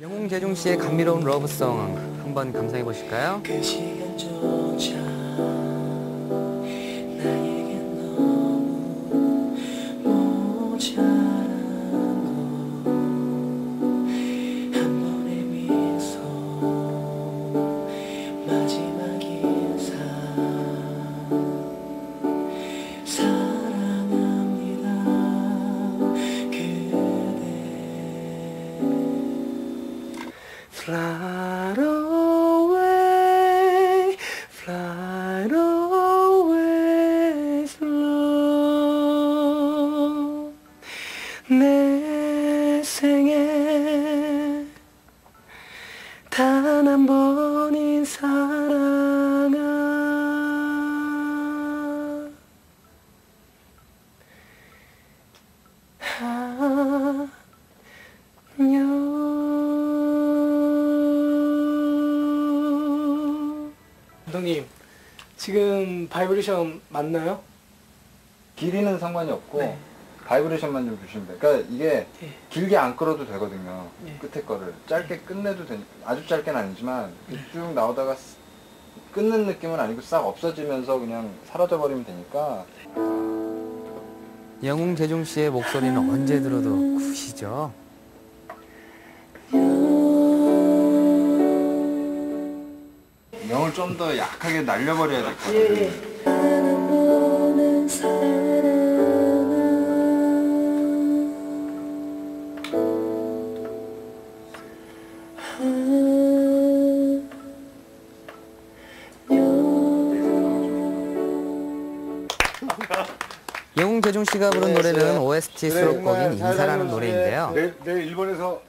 영웅 재중 씨의 감미로운 러브송 한번 감상해 보실까요? 그 마지막 Fly away, fly away slow 내 생에 단 한 번인 사랑아 감독님 지금 바이브레이션 맞나요? 길이는 상관이 없고 네. 바이브레이션만 좀 주시면 돼요. 그러니까 이게 예. 길게 안 끌어도 되거든요. 예. 끝에 거를 짧게 끝내도 되니까 아주 짧게는 아니지만 네. 쭉 나오다가 스- 끊는 느낌은 아니고 싹 없어지면서 그냥 사라져 버리면 되니까 영웅 재중 씨의 목소리는 언제 들어도 굿이죠. 영을 좀 더 약하게 날려버려야 될 것 같아요. 너는 사랑아 영웅 재중 씨가 부른 네, 노래는 네. OST 그래, 수록곡인 인사라는. 노래인데요. 내일, 내일 일본에서